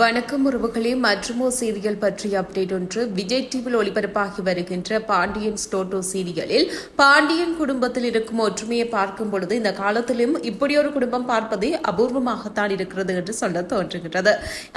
வணக்கம் உறவுகளே மற்றுமோ சீரியல் பற்றிய அப்டேட் ஒன்று. விஜய் டிவியில் ஒளிபரப்பாகி வருகின்ற பாண்டியன் ஸ்டோட்டோ சீரியலில் பாண்டியன் குடும்பத்தில் இருக்கும் ஒற்றுமையை பார்க்கும் பொழுது இந்த காலத்திலும் இப்படி ஒரு குடும்பம் பார்ப்பதே அபூர்வமாகத்தான் இருக்கிறது என்று சொல்ல தோன்றுகிறது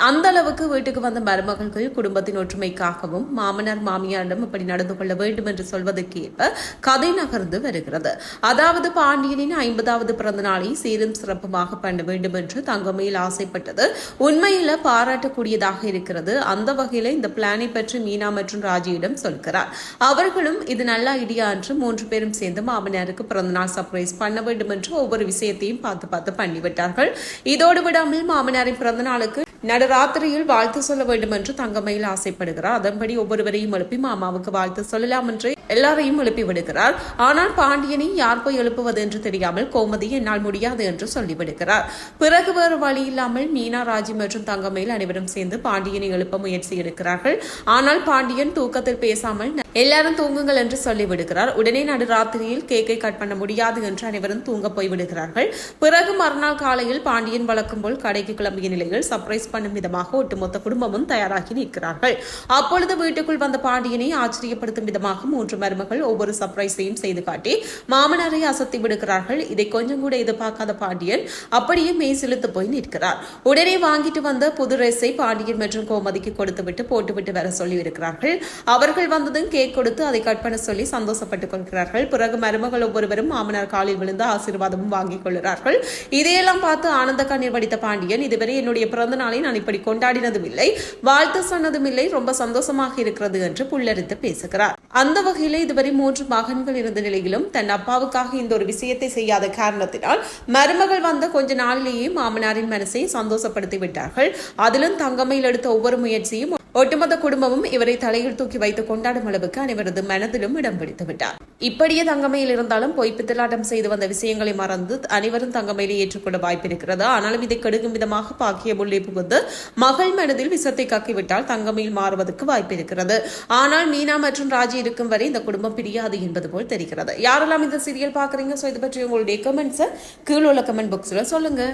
அந்த அளவுக்கு வீட்டுக்கு வந்த மருமகள்கள் குடும்பத்தின் ஒற்றுமைக்காகவும் மாமனார் மாமியாரிடம் இப்படி நடந்து கொள்ள வேண்டும் என்று சொல்வதற்கேற்ப கதை நகர்ந்து வருகிறது. அதாவது பாண்டியனின் ஐம்பதாவது பிறந்த நாளை சீரும் சிறப்புமாக பண்ண வேண்டும் என்று தங்கமையில் ஆசைப்பட்டது. உண்மையில பாராட்டக்கூடியதாக இருக்கிறது. அந்த வகையில இந்த பிளானை பற்றி மீனா மற்றும் ராஜியிடம் சொல்கிறார். அவர்களும் இது நல்ல ஐடியா என்று மூன்று பேரும் சேர்ந்து மாமனாருக்கு பிறந்தநாள் சர்ப்ரைஸ் பண்ண வேண்டும் என்று ஒவ்வொரு விஷயத்தையும் பார்த்து பார்த்து பண்ணிவிட்டார்கள். இதோடு விடாமல் மாமனாரின் பிறந்தநாளுக்கு நடுராத்திரியில் வாழ்த்து சொல்ல வேண்டும் என்று தங்கமயில் ஆசைப்படுகிறார். அதன்படி ஒவ்வொருவரையும் எழுப்பி மாமாவுக்கு வாழ்த்து சொல்லலாம் என்று எல்லாரையும் எழுப்பி விடுகிறார். ஆனால் பாண்டியனை யார் போய் எழுப்புவது என்று தெரியாமல் கோமதி என்னால் முடியாது என்று சொல்லிவிடுகிறார். பிறகு வேறு வழி இல்லாமல் மீனா ராஜி மற்றும் தங்கமயில் அனைவரும் சேர்ந்து பாண்டியனை எழுப்ப முயற்சி எடுக்கிறார்கள். ஆனால் பாண்டியன் தூக்கத்தில் பேசாமல் எல்லாரும் தூங்குங்கள் என்று சொல்லிவிடுகிறார். உடனே நடுராத்திரியில் கேக்கை கட் பண்ண முடியாது என்று அனைவரும் தூங்க போய் விடுகிறார்கள் பிறகு மறுநாள் காலையில் பாண்டியன் வழக்கம் போல் கடைக்கு கிளம்பிய நிலையில் சர்ப்ரைஸ் பண்ணும் விதமாக ஒட்டுமொத்த குடும்பமும் தயாராகி நிற்கிறார்கள். அப்பொழுது வீட்டுக்குள் வந்த பாண்டியனை ஆச்சரியப்படுத்தும் விதமாக மூன்று மருமகள் ஒவ்வொரு சர்ப்ரைஸையும் செய்து காட்டி மாமனாரை அசத்தி விடுகிறார்கள். இதை கொஞ்சம் கூட எதிர்பார்க்காத பாண்டியன் அப்படியே மெய் செலுத்து போய் நிற்கிறார். உடனே வாங்கிட்டு வந்த புது ட்ரெஸ்ஸை பாண்டியன் மற்றும் கோமதிக்கு கொடுத்துவிட்டு போட்டுவிட்டு வர சொல்லி இருக்கிறார்கள் அவர்கள் வந்ததும் கேக் கொடுத்து அதை கட் பண்ண சொல்லி சந்தோஷப்பட்டுக் கொள்கிறார்கள். பிறகு மருமகள் ஒவ்வொருவரும் மாமனார் காலில் விழுந்து ஆசீர்வாதமும் வாங்கிக் கொள்கிறார்கள். இதையெல்லாம் பார்த்து ஆனந்த கண்ணீர் வடித்த பாண்டியன் இதுவரை என்னுடைய பிறந்த நாளை நான் இப்படி கொண்டாடினதும் இல்லை. வாழ்த்து சொன்னதும் இல்லை. ரொம்ப சந்தோஷமாக இருக்கிறது என்று புல்லரித்து பேசுகிறார். அந்த வகையில இதுவரை மூன்று மகன்கள் இருந்த நிலையிலும் தன் அப்பாவுக்காக இந்த ஒரு விஷயத்தை செய்யாத காரணத்தினால் மருமகள் வந்த கொஞ்ச நாளிலேயே மாமனாரின் மனசை சந்தோஷப்படுத்தி விட்டார்கள். அதிலும் தங்கமையில் எடுத்த ஒவ்வொரு முயற்சியும் ஒட்டுமொத்த குடும்பமும் இவரை தலையில் தூக்கி வைத்து கொண்டாடும் அளவுக்கு அனைவரது மனதிலும் இடம் பிடித்து விட்டார். இப்படியே தங்கமையில் இருந்தாலும் பொய் பித்தலாட்டம் செய்து வந்த விஷயங்களை மறந்து அனைவரும் தங்கமையிலே ஏற்றுக்கொள்ள வாய்ப்பு இருக்கிறது ஆனாலும் இதை கெடுக்கும் விதமாக பாக்கிய புள்ளி புகுந்து மகள் மனதில் விஷத்தை கக்கிவிட்டால் தங்கமையில் மாறுவதற்கு வாய்ப்பு இருக்கிறது ஆனால் மீனா மற்றும் ராஜி இருக்கும் வரை இந்த குடும்பம் பிரியாது என்பது போல் தெரிகிறது. யாரெல்லாம் இந்த சீரியல் பாக்குறீங்க சோ இது பற்றி உங்களுடைய கமெண்ட்ஸை கீழே உள்ள கமெண்ட் பாக்ஸ்ல சொல்லுங்க.